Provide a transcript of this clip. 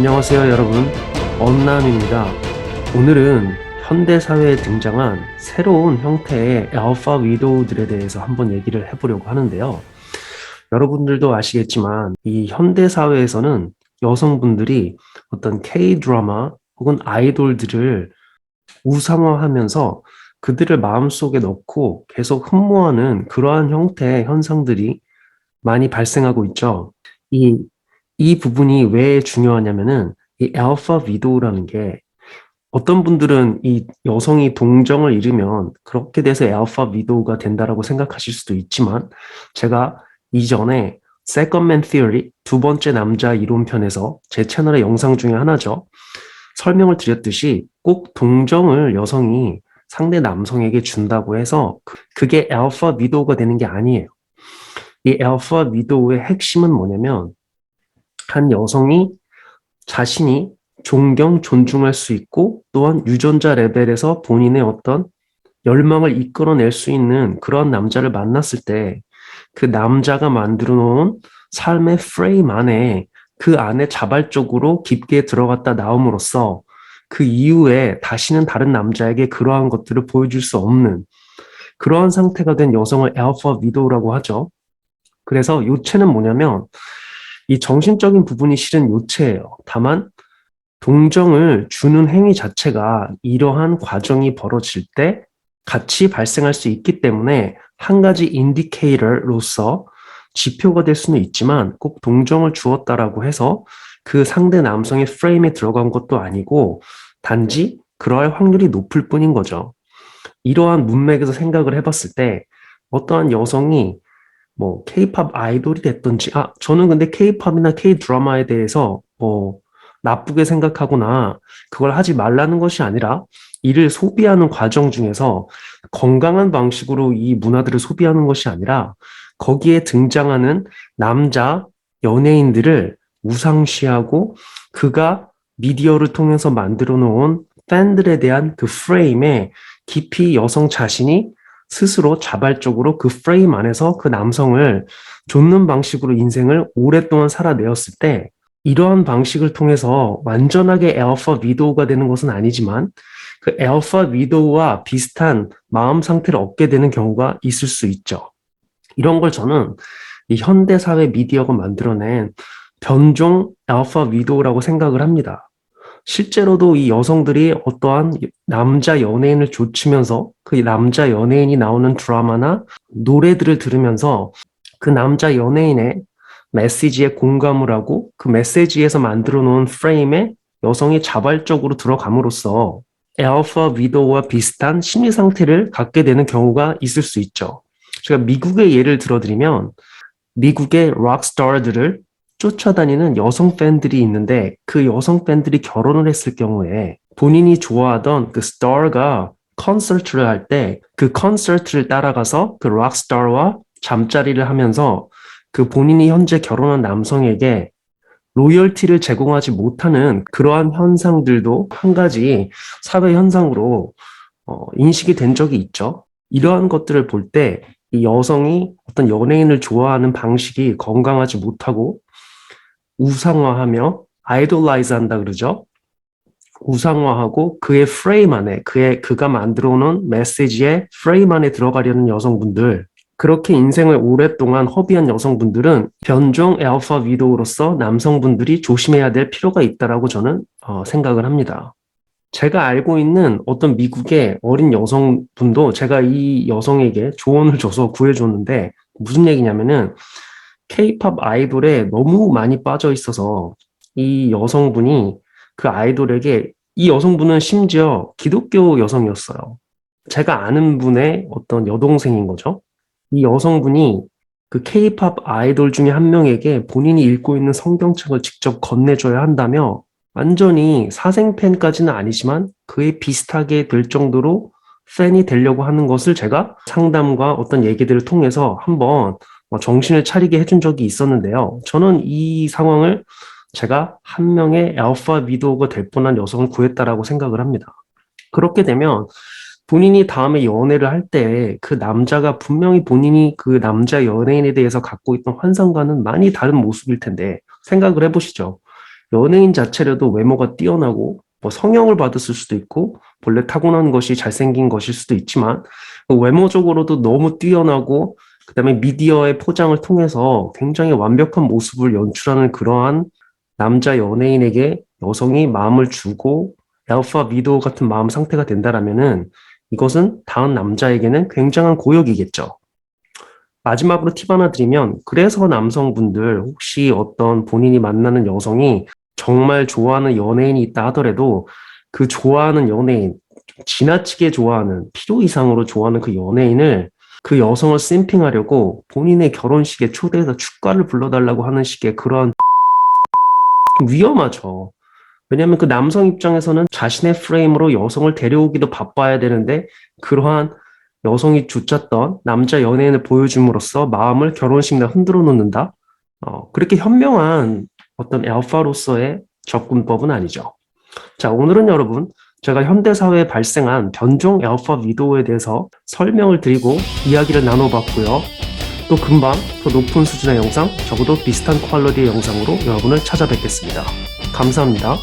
안녕하세요, 여러분. 엄남입니다. 오늘은 현대사회에 등장한 새로운 형태의 알파 위도우들에 대해서 한번 얘기를 해보려고 하는데요. 여러분들도 아시겠지만, 이 현대사회에서는 여성분들이 어떤 K-드라마 혹은 아이돌들을 우상화하면서 그들을 마음속에 넣고 계속 흠모하는 그러한 형태의 현상들이 많이 발생하고 있죠. 이, 이 부분이 왜 중요하냐면은 이 알파 위도우라는 게 어떤 분들은 이 여성이 동정을 잃으면 그렇게 돼서 알파 위도우가 된다라고 생각하실 수도 있지만 제가 이전에 세컨맨 티어리 두 번째 남자 이론편에서 제 채널의 영상 중에 하나죠. 설명을 드렸듯이 꼭 동정을 여성이 상대 남성에게 준다고 해서 그- 그게 알파 위도우가 되는 게 아니에요. 이 알파 위도우의 핵심은 뭐냐면 한 여성이 자신이 존경, 존중할 수 있고 또한 유전자 레벨에서 본인의 어떤 열망을 이끌어낼 수 있는 그런 남자를 만났을 때 그 남자가 만들어 놓은 삶의 프레임 안에 그 안에 자발적으로 깊게 들어갔다 나옴으로써 그 이후에 다시는 다른 남자에게 그러한 것들을 보여줄 수 없는 그러한 상태가 된 여성을 알파 위도우라고 하죠. 그래서 요체는 뭐냐면 이 정신적인 부분이 실은 요체예요. 다만 동정을 주는 행위 자체가 이러한 과정이 벌어질 때 같이 발생할 수 있기 때문에 한 가지 인디케이터로서 지표가 될 수는 있지만 꼭 동정을 주었다라고 해서 그 상대 남성의 프레임에 들어간 것도 아니고 단지 그러할 확률이 높을 뿐인 거죠. 이러한 문맥에서 생각을 해봤을 때 어떠한 여성이 뭐 케이팝 아이돌이 됐든지 아 저는 근데 케이팝이나 케이 드라마에 대해서 뭐 나쁘게 생각하거나 그걸 하지 말라는 것이 아니라 이를 소비하는 과정 중에서 건강한 방식으로 이 문화들을 소비하는 것이 아니라 거기에 등장하는 남자 연예인들을 우상시하고 그가 미디어를 통해서 만들어 놓은 팬들에 대한 그 프레임에 깊이 여성 자신이 스스로 자발적으로 그 프레임 안에서 그 남성을 좇는 방식으로 인생을 오랫동안 살아내었을 때 이러한 방식을 통해서 완전하게 알파 위도우가 되는 것은 아니지만 그 알파 위도우와 비슷한 마음 상태를 얻게 되는 경우가 있을 수 있죠. 이런 걸 저는 이 현대사회 미디어가 만들어낸 변종 알파 위도우라고 생각을 합니다. 실제로도 이 여성들이 어떠한 남자 연예인을 좇으면서 그 남자 연예인이 나오는 드라마나 노래들을 들으면서 그 남자 연예인의 메시지에 공감을 하고 그 메시지에서 만들어 놓은 프레임에 여성이 자발적으로 들어감으로써 알파 위도우와 비슷한 심리 상태를 갖게 되는 경우가 있을 수 있죠. 제가 미국의 예를 들어드리면 미국의 락스타들을 쫓아다니는 여성 팬들이 있는데 그 여성 팬들이 결혼을 했을 경우에 본인이 좋아하던 그 스타가 콘서트를 할 때 그 콘서트를 따라가서 그 락스타와 잠자리를 하면서 그 본인이 현재 결혼한 남성에게 로열티를 제공하지 못하는 그러한 현상들도 한 가지 사회 현상으로 어, 인식이 된 적이 있죠. 이러한 것들을 볼 때 이 여성이 어떤 연예인을 좋아하는 방식이 건강하지 못하고 우상화하며 아이돌라이즈 한다 그러죠. 우상화하고 그의 프레임 안에 그의 그가 만들어 놓은 메시지의 프레임 안에 들어가려는 여성분들 그렇게 인생을 오랫동안 허비한 여성분들은 변종 알파 위도우로서 남성분들이 조심해야 될 필요가 있다라고 저는 어, 생각을 합니다. 제가 알고 있는 어떤 미국의 어린 여성분도 제가 이 여성에게 조언을 줘서 구해줬는데 무슨 얘기냐면은 케이팝 아이돌에 너무 많이 빠져 있어서 이 여성분이 그 아이돌에게 이 여성분은 심지어 기독교 여성이었어요. 제가 아는 분의 어떤 여동생인 거죠. 이 여성분이 그 케이팝 아이돌 중에 한 명에게 본인이 읽고 있는 성경책을 직접 건네줘야 한다며 완전히 사생 팬까지는 아니지만 그에 비슷하게 될 정도로 팬이 되려고 하는 것을 제가 상담과 어떤 얘기들을 통해서 한번 뭐 정신을 차리게 해준 적이 있었는데요. 저는 이 상황을 제가 한 명의 알파 위도우가 될 뻔한 여성을 구했다라고 생각을 합니다. 그렇게 되면 본인이 다음에 연애를 할 때 그 남자가 분명히 본인이 그 남자 연예인에 대해서 갖고 있던 환상과는 많이 다른 모습일 텐데 생각을 해보시죠. 연예인 자체라도 외모가 뛰어나고 뭐 성형을 받았을 수도 있고 본래 타고난 것이 잘생긴 것일 수도 있지만 그 외모적으로도 너무 뛰어나고 그다음에 미디어의 포장을 통해서 굉장히 완벽한 모습을 연출하는 그러한 남자 연예인에게 여성이 마음을 주고 알파 미도 같은 마음 상태가 된다라면은 이것은 다른 남자에게는 굉장한 고역이겠죠. 마지막으로 팁 하나 드리면 그래서 남성분들 혹시 어떤 본인이 만나는 여성이 정말 좋아하는 연예인이 있다 하더라도 그 좋아하는 연예인 지나치게 좋아하는 필요 이상으로 좋아하는 그 연예인을 그 여성을 샘핑하려고 본인의 결혼식에 초대해서 축가를 불러달라고 하는 식의 그런 위험하죠. 왜냐하면 그 남성 입장에서는 자신의 프레임으로 여성을 데려오기도 바빠야 되는데 그러한 여성이 주쳤던 남자 연예인을 보여줌으로써 마음을 결혼식 날 흔들어 놓는다. 어, 그렇게 현명한 어떤 알파로서의 접근법은 아니죠. 자, 오늘은 여러분 제가 현대 사회에 발생한 변종 알파 위도우에 대해서 설명을 드리고 이야기를 나눠봤고요. 또 금방 더 높은 수준의 영상, 적어도 비슷한 퀄러티의 영상으로 여러분을 찾아뵙겠습니다. 감사합니다.